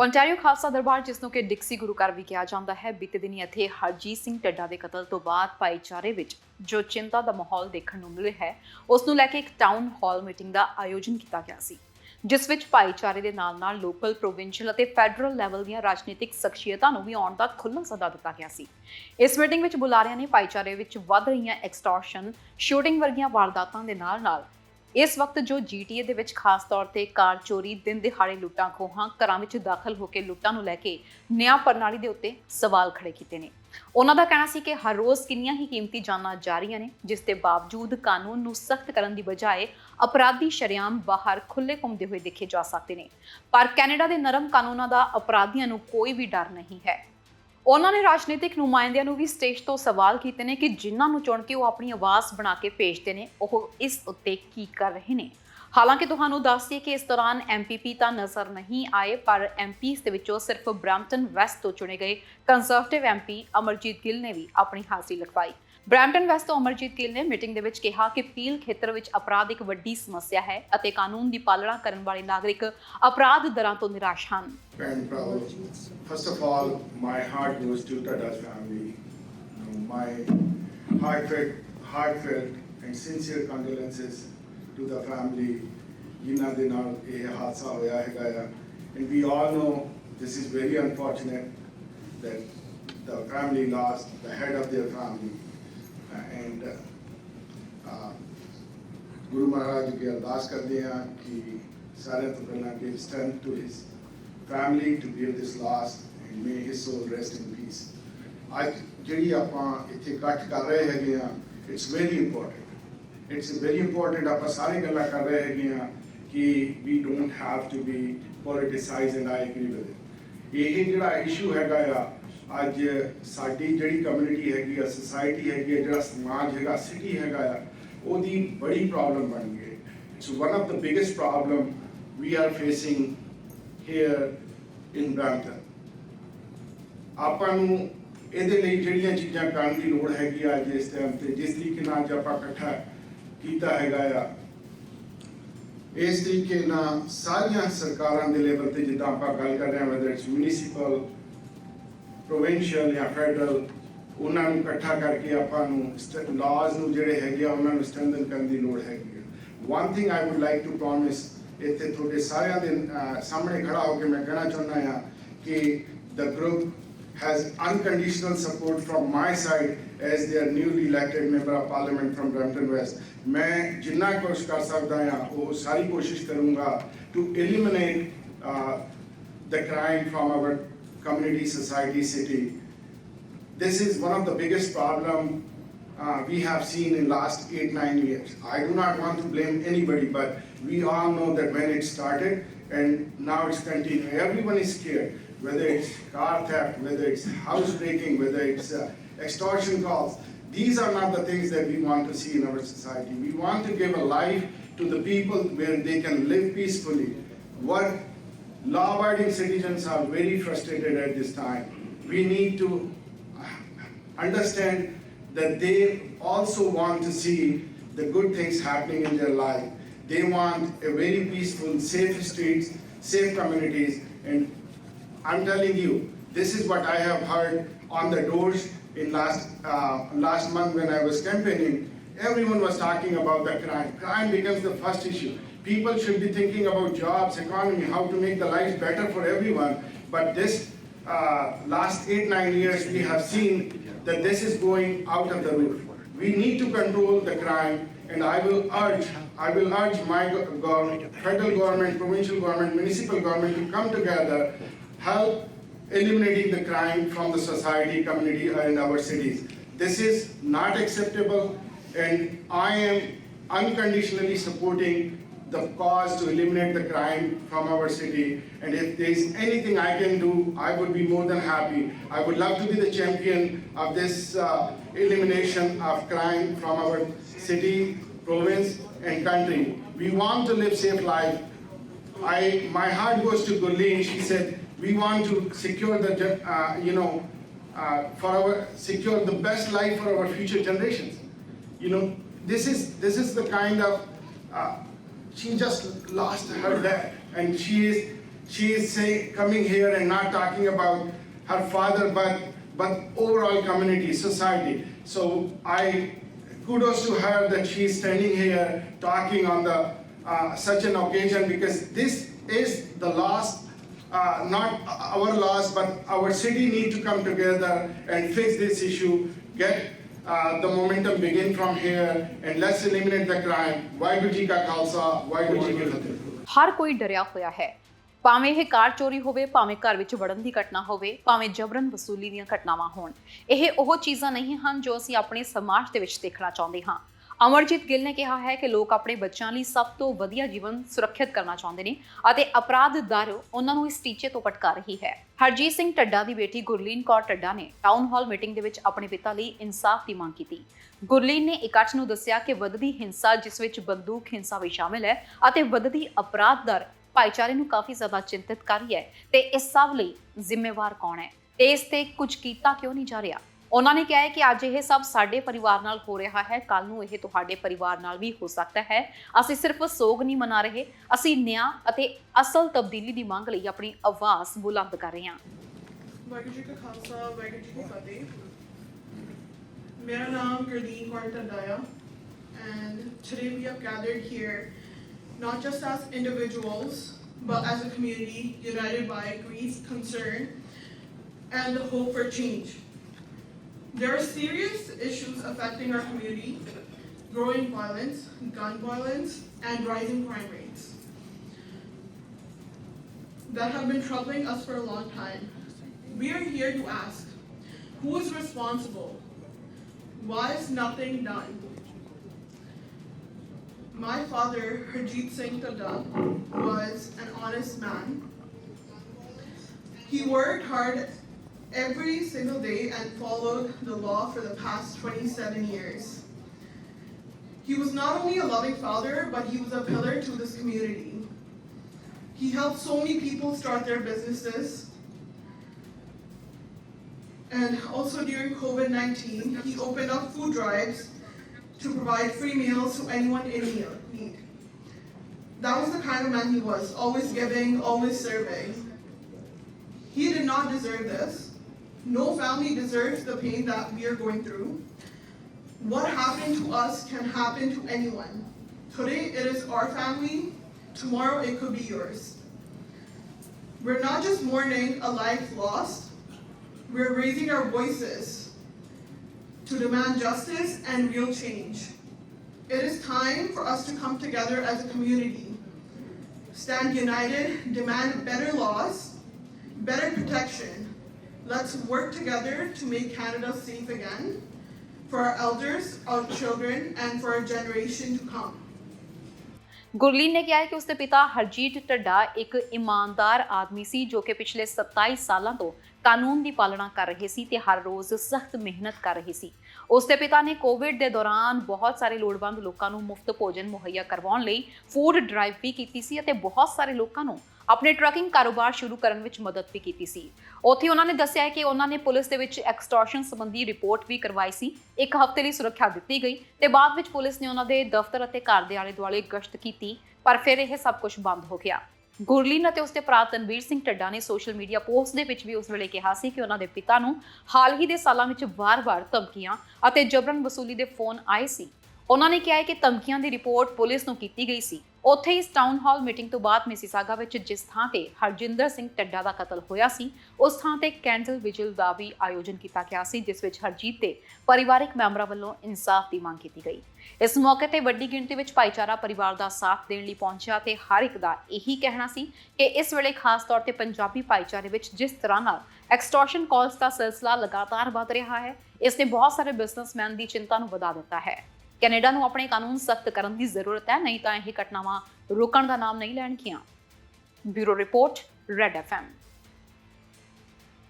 Ontario Khalsa ਦਰਬਾਰ ਜਿਸ ਨੂੰ ਕਿ ਡਿਕਸੀ ਗੁਰੂ ਘਰ ਵੀ ਕਿਹਾ ਜਾਂਦਾ ਹੈ, ਬੀਤੇ ਦਿਨੀ ਇੱਥੇ ਹਰਜੀਤ ਸਿੰਘ ਟੱਡਾ ਦੇ ਕਤਲ ਤੋਂ ਬਾਅਦ ਭਾਈਚਾਰੇ ਵਿੱਚ ਜੋ ਚਿੰਤਾ ਦਾ ਮਾਹੌਲ ਦੇਖਣ ਨੂੰ ਮਿਲਿਆ ਹੈ, ਉਸ ਨੂੰ ਲੈ ਕੇ ਇੱਕ ਟਾਊਨ ਹਾਲ ਮੀਟਿੰਗ ਦਾ ਆਯੋਜਨ ਕੀਤਾ ਗਿਆ ਸੀ, ਜਿਸ ਵਿੱਚ ਭਾਈਚਾਰੇ ਦੇ ਨਾਲ-ਨਾਲ ਲੋਕਲ ਪ੍ਰੋਵਿੰਸ਼ੀਅਲ ਅਤੇ ਫੈਡਰਲ ਲੈਵਲ ਦੀਆਂ ਰਾਜਨੀਤਿਕ ਸ਼ਖਸੀਅਤਾਂ ਨੂੰ ਵੀ ਆਉਣ ਦਾ ਖੁੱਲ੍ਹਾ ਸੱਦਾ ਦਿੱਤਾ ਗਿਆ ਸੀ। ਇਸ ਮੀਟਿੰਗ ਵਿੱਚ ਬੁਲਾਰਿਆਂ ਨੇ ਭਾਈਚਾਰੇ ਵਿੱਚ ਵੱਧ ਰਹੀਆਂ ਐਕਸਟੋਰਸ਼ਨ ਸ਼ੂਟਿੰਗ ਵਰਗੀਆਂ ਵਾਰਦਾਤਾਂ ਦੇ ਨਾਲ-ਨਾਲ ਇਸ ਵਕਤ ਜੋ ਜੀਟੀਏ ਦੇ ਵਿੱਚ ਖਾਸ ਤੌਰ ਤੇ ਕਾਰ ਚੋਰੀ, ਦਿਨ ਦਿਹਾੜੇ ਲੁੱਟਾਂ, ਖੋਹਾਂ, ਘਰਾਂ ਵਿੱਚ ਦਾਖਲ ਹੋ ਕੇ ਲੁੱਟਾਂ ਨੂੰ ਲੈ ਕੇ ਨਿਆਂ ਪ੍ਰਣਾਲੀ ਦੇ ਉੱਤੇ ਸਵਾਲ ਖੜੇ ਕੀਤੇ ਨੇ। ਉਹਨਾਂ ਦਾ ਕਹਿਣਾ ਸੀ ਕਿ ਹਰ ਰੋਜ਼ ਕਿੰਨੀਆਂ ਹੀ ਕੀਮਤੀ ਜਾਨਾਂ ਜਾ ਰਹੀਆਂ ਨੇ, ਜਿਸ ਦੇ ਬਾਵਜੂਦ ਕਾਨੂੰਨ ਨੂੰ ਸਖਤ ਕਰਨ ਦੀ ਬਜਾਏ ਅਪਰਾਧੀ ਸ਼ਰੇਆਮ ਬਾਹਰ ਖੁੱਲੇ ਘੁੰਮਦੇ ਹੋਏ ਦੇਖੇ ਜਾ ਸਕਦੇ ਨੇ। ਪਰ ਕੈਨੇਡਾ ਦੇ ਨਰਮ ਕਾਨੂੰਨਾਂ ਦਾ ਅਪਰਾਧੀਆਂ ਨੂੰ ਕੋਈ ਵੀ ਡਰ ਨਹੀਂ ਹੈ। ਉਹਨਾਂ ਨੇ ਰਾਜਨੀਤਿਕ ਨੁਮਾਇੰਦਿਆਂ ਨੂੰ ਵੀ ਸਟੇਜ ਤੋਂ ਸਵਾਲ ਕੀਤੇ ਨੇ ਕਿ ਜਿਨ੍ਹਾਂ ਨੂੰ ਚੁਣ ਕੇ ਉਹ ਆਪਣੀ ਆਵਾਜ਼ ਬਣਾ ਕੇ ਭੇਜਦੇ ਨੇ, ਉਹ ਇਸ ਉੱਤੇ ਕੀ ਕਰ ਰਹੇ ਨੇ? ਹਾਲਾਂਕਿ ਤੁਹਾਨੂੰ ਦੱਸ ਦਈਏ ਕਿ ਇਸ ਦੌਰਾਨ ਐਮਪੀਪੀ ਤਾਂ ਨਜ਼ਰ ਨਹੀਂ ਆਏ, ਪਰ ਐਮਪੀਸ ਦੇ ਵਿੱਚੋਂ ਸਿਰਫ ਬ੍ਰੈਂਪਟਨ ਵੈਸਟ ਤੋਂ ਚੁਣੇ ਗਏ ਕੰਜ਼ਰਵੇਟਿਵ ਐਮਪੀ ਅਮਰਜੀਤ ਗਿੱਲ ਨੇ ਵੀ ਆਪਣੀ ਹਾਜ਼ਰੀ ਲਗਵਾਈ ਬ੍ਰੈਂਟਨ ਵੈਸਟ ਤੋਂ ਅਮਰਜੀਤ ਗਿੱਲ ਨੇ ਮੀਟਿੰਗ ਦੇ ਵਿੱਚ ਕਿਹਾ ਕਿ ਪੀਲ ਖੇਤਰ ਵਿੱਚ ਅਪਰਾਧ ਇੱਕ ਵੱਡੀ ਸਮੱਸਿਆ ਹੈ ਅਤੇ ਕਾਨੂੰਨ ਦੀ ਪਾਲਣਾ ਕਰਨ ਵਾਲੇ ਨਾਗਰਿਕ ਅਪਰਾਧ ਦਰਾਂ ਤੋਂ ਨਿਰਾਸ਼ ਹਨ ਭੈਣ ਭਰਾਓ first of all my heart goes to ਤੁਹਾਡਾ family my heartfelt heartfelt and sincere condolences to the family ਜਿਨ੍ਹਾਂ ਦੇ ਨਾਲ ਇਹ ਹਾਦਸਾ ਹੋਇਆ ਹੈਗਾ ਆ and we all know this is very unfortunate that the family lost the head of their family Uh, and uh, uh, Guru Maharaj ਅੱਗੇ ਅਰਦਾਸ ਕਰਦੇ ਹਾਂ ਕਿ ਸਾਰਿਆਂ ਤੋਂ ਪਹਿਲਾਂ give strength to his family to bear this loss and may his soul rest in peace. ਅੱਜ ਜਿਹੜੀ ਆਪਾਂ ਇੱਥੇ ਇਕੱਠ ਕਰ ਰਹੇ ਹੈਗੇ ਆ it's very important it's very important ਆਪਾਂ ਸਾਰੇ ਗੱਲਾਂ ਕਰ ਰਹੇ ਹੈਗੇ ਆ ਕਿ we don't have to be politicise and I agree with it ਇਹ ਜਿਹੜਾ ਇਸ਼ੂ ਹੈਗਾ ਆ ਅੱਜ ਸਾਡੀ ਜਿਹੜੀ ਕਮਿਊਨਿਟੀ ਹੈਗੀ ਆ ਸੋਸਾਇਟੀ ਹੈਗੀ ਆ, ਜਿਹੜਾ ਸਮਾਜ ਹੈਗਾ ਸਿਟੀ ਹੈਗਾ ਆ, ਉਹਦੀ ਬੜੀ ਪ੍ਰੋਬਲਮ ਬਣ ਗਈ it's one of the biggest problem we are facing here in Brampton. ਆਪਾਂ ਨੂੰ ਇਹਦੇ ਲਈ ਜਿਹੜੀਆਂ ਚੀਜ਼ਾਂ ਕਰਨ ਦੀ ਲੋੜ ਹੈਗੀ ਆ ਅੱਜ ਇਸ ਟਾਈਮ ਤੇ, ਜਿਸ ਤਰੀਕੇ ਨਾਲ ਅੱਜ ਆਪਾਂ ਇਕੱਠਾ ਕੀਤਾ ਹੈਗਾ ਆ ਇਸ ਤਰੀਕੇ ਨਾਲ ਸਾਰੀਆਂ ਸਰਕਾਰਾਂ ਦੇ ਲੈਵਲ ਤੇ ਜਿੱਦਾਂ ਆਪਾਂ ਗੱਲ ਕਰ ਰਹੇ ਹਾਂ ਵੈਦਰ ਇਟਸ ਮਿਊਨਿਸਪਲ ਪ੍ਰੋਵਿੰਸ਼ੀਅਲ ਜਾਂ ਫੈਡਰਲ ਉਹਨਾਂ ਨੂੰ ਇਕੱਠਾ ਕਰਕੇ ਆਪਾਂ ਨੂੰ ਲਾਜ਼ ਨੂੰ ਜਿਹੜੇ ਹੈਗੇ ਆ ਉਹਨਾਂ ਨੂੰ ਸਟੈਂਡਨ ਕਰਨ ਦੀ ਲੋੜ ਹੈਗੀ ਆ one thing I would like to promise ਇੱਥੇ ਤੁਹਾਡੇ ਸਾਰਿਆਂ ਦੇ ਸਾਹਮਣੇ ਖੜਾ ਹੋ ਕੇ ਮੈਂ ਕਹਿਣਾ ਚਾਹੁੰਦਾ ਆ ਕਿ the group has unconditional support from my side as their newly elected member of parliament from Brampton West. ਮੈਂ ਜਿੰਨਾ ਕੋਸ਼ਿਸ਼ ਕਰ ਸਕਦਾ ਹਾਂ ਉਹ ਸਾਰੀ ਕੋਸ਼ਿਸ਼ ਕਰੂੰਗਾ to eliminate the crime from our community, society, city. This is one of the biggest problem uh, we have seen in last eight, nine years. I do not want to blame anybody, but we all know that when it started and now it's continuing, everyone is scared, whether it's car theft, whether it's house breaking, whether it's uh, extortion calls. These are not the things that we want to see in our society. We want to give a life to the people where they can live peacefully. What law-abiding citizens are very frustrated at this time. We need to understand that they also want to see the good things happening in their life. They want a very peaceful, safe streets, safe communities, and I'm telling you, this is what I have heard on the doors in last uh, last month when I was campaigning. Everyone was talking about the crime. Crime becomes the first issue. People should be thinking about jobs, economy, how to make the lives better for everyone. But this uh, last eight nine years, we have seen that this is going out of the roof. We need to control the crime, and I will urge, I will urge my go- government, federal government, provincial government, municipal government to come together, help eliminating the crime from the society, community, and our cities. This is not acceptable, and I am unconditionally supporting the cause to eliminate the crime from our city. And if there is anything I can do, I would be more than happy. I would love to be the champion of this uh, elimination of crime from our city, province, and country. We want to live safe life. I, my heart goes to Gurleen. She said, we want to secure the, uh, you know, uh, for our, secure the best life for our future generations. You know, this is, this is the kind of, uh, she just lost her dad and she is, she is say, coming here and not talking about her father, but but overall community, society. So I kudos to her that she is standing here talking on the uh, such an occasion because this is the last uh, not our loss, but our city need to come together and fix this issue. Get the momentum begin from here and let's eliminate the crime. Waheguru ji ਕਾ ਖਾਲਸਾ ਵਾਹਿਗੁਰੂ ਜੀ ਕੀ ਫਤਿਹ ਹਰ ਕੋਈ ਡਰਿਆ ਹੋਇਆ ਹੈ ਭਾਵੇਂ ਇਹ ਕਾਰ ਚੋਰੀ ਹੋਵੇ ਭਾਵੇਂ ਘਰ ਵਿੱਚ ਵੜਨ ਦੀ ਘਟਨਾ ਹੋਵੇ ਭਾਵੇਂ ਜਬਰਨ ਵਸੂਲੀ ਦੀਆਂ ਘਟਨਾਵਾਂ ਹੋਣ ਇਹ ਉਹ ਚੀਜ਼ਾਂ ਨਹੀਂ ਹਨ ਜੋ ਅਸੀਂ ਆਪਣੇ ਸਮਾਜ ਦੇ ਵਿੱਚ ਦੇਖਣਾ ਚਾਹੁੰਦੇ ਹਾਂ ਅਮਰਜੀਤ ਗਿੱਲ ਨੇ ਕਿਹਾ ਹੈ ਕਿ ਲੋਕ ਆਪਣੇ ਬੱਚਿਆਂ ਲਈ ਸਭ ਤੋਂ ਵਧੀਆ ਜੀਵਨ ਸੁਰੱਖਿਅਤ ਕਰਨਾ ਚਾਹੁੰਦੇ ਨੇ ਅਤੇ ਅਪਰਾਧ ਦਰ ਉਹਨਾਂ ਨੂੰ ਇਸ ਟੀਚੇ ਤੋਂ ਭਟਕਾ ਰਹੀ ਹੈ। ਹਰਜੀਤ ਸਿੰਘ ਟੱਡਾ ਦੀ ਬੇਟੀ ਗੁਰਲੀਨ ਕੌਰ ਟੱਡਾ ਨੇ ਟਾਊਨ ਹਾਲ ਮੀਟਿੰਗ ਦੇ ਵਿੱਚ ਆਪਣੇ ਪਿਤਾ ਲਈ ਇਨਸਾਫ ਦੀ ਮੰਗ ਕੀਤੀ। ਗੁਰਲੀਨ ਨੇ ਇਕੱਠ ਨੂੰ ਦੱਸਿਆ ਕਿ ਵੱਧਦੀ ਹਿੰਸਾ, ਜਿਸ ਵਿੱਚ ਬੰਦੂਕ ਹਿੰਸਾ ਵੀ ਸ਼ਾਮਿਲ ਹੈ ਅਤੇ ਵੱਧਦੀ ਅਪਰਾਧ ਦਰ ਭਾਈਚਾਰੇ ਨੂੰ ਕਾਫੀ ਜ਼ਿਆਦਾ ਚਿੰਤਿਤ ਕਰ ਰਹੀ ਹੈ ਤੇ ਇਸ ਸਭ ਲਈ ਜ਼ਿੰਮੇਵਾਰ ਕੌਣ ਹੈ? ਤੇ ਇਸ ਤੇ ਕੁਝ ਕੀਤਾ ਕਿਉਂ ਨਹੀਂ ਜਾ ਰਿਹਾ? ਉਹਨਾਂ ਨੇ ਕਿਹਾ ਹੈ ਕਿ ਅੱਜ ਇਹ ਸਭ ਸਾਡੇ ਪਰਿਵਾਰ ਨਾਲ ਹੋ ਰਿਹਾ ਹੈ। ਕੱਲ ਨੂੰ ਇਹ ਤੁਹਾਡੇ ਪਰਿਵਾਰ ਨਾਲ ਵੀ ਹੋ ਸਕਦਾ ਹੈ। ਅਸੀਂ ਸਿਰਫ ਸੋਗ ਨਹੀਂ ਮਨਾ ਰਹੇ। ਅਸੀਂ ਨਿਆਂ ਅਤੇ ਅਸਲ ਤਬਦੀਲੀ ਦੀ ਮੰਗ ਲਈ ਆਪਣੀ ਆਵਾਜ਼ ਬੁਲੰਦ ਕਰ ਰਹੇ ਹਾਂ। ਵਾਹਿਗੁਰੂ ਜੀ ਕਾ ਖਾਲਸਾ ਵਾਹਿਗੁਰੂ ਜੀ ਕੀ ਫਤਿਹ। ਮੇਰਾ ਨਾਮ Gurdeen Kaur ਟੰਡਾਇਆ and today we have gathered here not just as individuals but as a community united by grief, concern, and the hope for change. There are serious issues affecting our community, growing violence, gun violence, and rising crime rates that have been troubling us for a long time. We are here to ask, who is responsible? Why is nothing done? My father, Harjeet Singh Tada, was an honest man. He worked hard every single day and followed the law for the past 27 years. He was not only a loving father, but he was a pillar to this community. He helped so many people start their businesses. And also during COVID 19, he opened up food drives to provide free meals to anyone in need. That was the kind of man he was, always giving, always serving. He did not deserve this. No family deserves the pain that we are going through. What happened to us can happen to anyone. Today it is our family, tomorrow it could be yours. We're not just mourning a life lost, we're raising our voices to demand justice and real change. It is time for us to come together as a community, stand united, demand better laws, better protection. Let's work together to make Canada safe again for our elders, our children, and for our generation to come. Gurleen ਨੇ ਕਿਹਾ ਹੈ ਕਿ ਉਸਦੇ ਪਿਤਾ ਹਰਜੀਤ ਢੱਡਾ ਇੱਕ ਇਮਾਨਦਾਰ ਆਦਮੀ ਸੀ ਜੋ ਕਿ ਪਿਛਲੇ 27 ਸਾਲਾਂ ਤੋਂ ਕਾਨੂੰਨ ਦੀ ਪਾਲਣਾ ਕਰ ਰਹੇ ਸੀ ਤੇ ਹਰ ਰੋਜ਼ ਸਖਤ ਮਿਹਨਤ ਕਰ ਰਹੇ ਸੀ ਉਸਦੇ ਪਿਤਾ ਨੇ ਕੋਵਿਡ ਦੇ ਦੌਰਾਨ ਬਹੁਤ ਸਾਰੇ ਲੋੜਵੰਦ ਲੋਕਾਂ ਨੂੰ ਮੁਫਤ ਭੋਜਨ ਮੁਹੱਈਆ ਕਰਵਾਉਣ ਲਈ ਫੂਡ ਡਰਾਈਵ ਵੀ ਕੀਤੀ ਸੀ ਅਤੇ ਬਹੁਤ ਸਾਰੇ ਲੋਕਾਂ ਨੂੰ ਆਪਣੇ ਟਰੱਕਿੰਗ ਕਾਰੋਬਾਰ ਸ਼ੁਰੂ ਕਰਨ ਵਿੱਚ ਮਦਦ ਵੀ ਕੀਤੀ ਸੀ। ਉੱਥੇ ਉਹਨਾਂ ਨੇ ਦੱਸਿਆ ਕਿ ਉਹਨਾਂ ਨੇ ਪੁਲਿਸ ਦੇ ਵਿੱਚ ਐਕਸਟੋਰਸ਼ਨ ਸੰਬੰਧੀ ਰਿਪੋਰਟ ਵੀ ਕਰਵਾਈ ਸੀ। ਇੱਕ ਹਫ਼ਤੇ ਲਈ ਸੁਰੱਖਿਆ ਦਿੱਤੀ ਗਈ ਤੇ ਬਾਅਦ ਵਿੱਚ ਪੁਲਿਸ ਨੇ ਉਹਨਾਂ ਦੇ ਦਫ਼ਤਰ ਅਤੇ ਘਰ ਦੇ ਆਲੇ ਦੁਆਲੇ ਗਸ਼ਤ ਕੀਤੀ, ਪਰ ਫਿਰ ਇਹ ਸਭ ਕੁਝ ਬੰਦ ਹੋ ਗਿਆ। ਗੁਰਲੀਨ ਅਤੇ ਉਸਦੇ ਭਰਾ ਤਨਵੀਰ ਸਿੰਘ ਟੱਡਾ ਨੇ ਸੋਸ਼ਲ ਮੀਡੀਆ ਪੋਸਟ ਦੇ ਵਿੱਚ ਵੀ ਉਸ ਵੇਲੇ ਕਿਹਾ ਸੀ ਕਿ ਉਹਨਾਂ ਦੇ ਪਿਤਾ ਨੂੰ ਹਾਲ ਹੀ ਦੇ ਸਾਲਾਂ ਵਿੱਚ ਵਾਰ-ਵਾਰ ਧਮਕੀਆਂ ਅਤੇ ਜਬਰਨ ਵਸੂਲੀ ਦੇ ਫੋਨ ਆਏ ਸੀ। ਉਹਨਾਂ ਨੇ ਕਿਹਾ ਹੈ ਕਿ ਧਮਕੀਆਂ ਦੀ ਰਿਪੋਰਟ ਪੁਲਿਸ ਨੂੰ ਕੀਤੀ ਗਈ ਸੀ। ਉੱਥੇ ਇਸ ਟਾਊਨ ਹਾਲ ਮੀਟਿੰਗ ਤੋਂ ਬਾਅਦ ਮਿਸੀਸਾਗਾ ਵਿੱਚ ਜਿਸ ਥਾਂ ਤੇ ਹਰਜਿੰਦਰ ਸਿੰਘ ਟੱਡਾ ਦਾ ਕਤਲ ਹੋਇਆ ਸੀ, ਉਸ ਥਾਂ ਤੇ ਕੈਂਡਲ ਵਿਜਲ ਦਾ ਵੀ ਆਯੋਜਨ ਕੀਤਾ ਗਿਆ ਸੀ, ਜਿਸ ਵਿੱਚ ਹਰਜੀਤ ਤੇ ਪਰਿਵਾਰਕ ਮੈਂਬਰਾਂ ਵੱਲੋਂ ਇਨਸਾਫ ਦੀ ਮੰਗ ਕੀਤੀ ਗਈ। ਇਸ ਮੌਕੇ ਤੇ ਵੱਡੀ ਗਿਣਤੀ ਵਿੱਚ ਭਾਈਚਾਰਾ ਪਰਿਵਾਰ ਦਾ ਸਾਥ ਦੇਣ ਲਈ ਪਹੁੰਚਿਆ ਤੇ ਹਰ ਇੱਕ ਦਾ ਇਹੀ ਕਹਿਣਾ ਸੀ ਕਿ ਇਸ ਵੇਲੇ ਖਾਸ ਤੌਰ ਤੇ ਪੰਜਾਬੀ ਭਾਈਚਾਰੇ ਵਿੱਚ ਜਿਸ ਤਰ੍ਹਾਂ ਨਾਲ ਐਕਸਟੋਰਸ਼ਨ ਕਾਲਸ ਦਾ ਸਿਲਸਿਲਾ ਲਗਾਤਾਰ ਵਧ ਰਿਹਾ ਹੈ, ਇਸ ਨੇ ਬਹੁਤ ਸਾਰੇ ਬਿਜ਼ਨਸਮੈਨ ਦੀ ਚਿੰਤਾ ਨੂੰ ਵਧਾ ਦਿੱਤਾ ਹੈ। ਕੈਨੇਡਾ ਨੂੰ ਆਪਣੇ ਕਾਨੂੰਨ ਸਖਤ ਕਰਨ ਦੀ ਜ਼ਰੂਰਤ ਹੈ, ਨਹੀਂ ਤਾਂ ਇਹ ਘਟਨਾਵਾਂ ਰੋਕਣ ਦਾ ਨਾਮ ਨਹੀਂ ਲੈਣਗੀਆਂ। Bureau report, red FM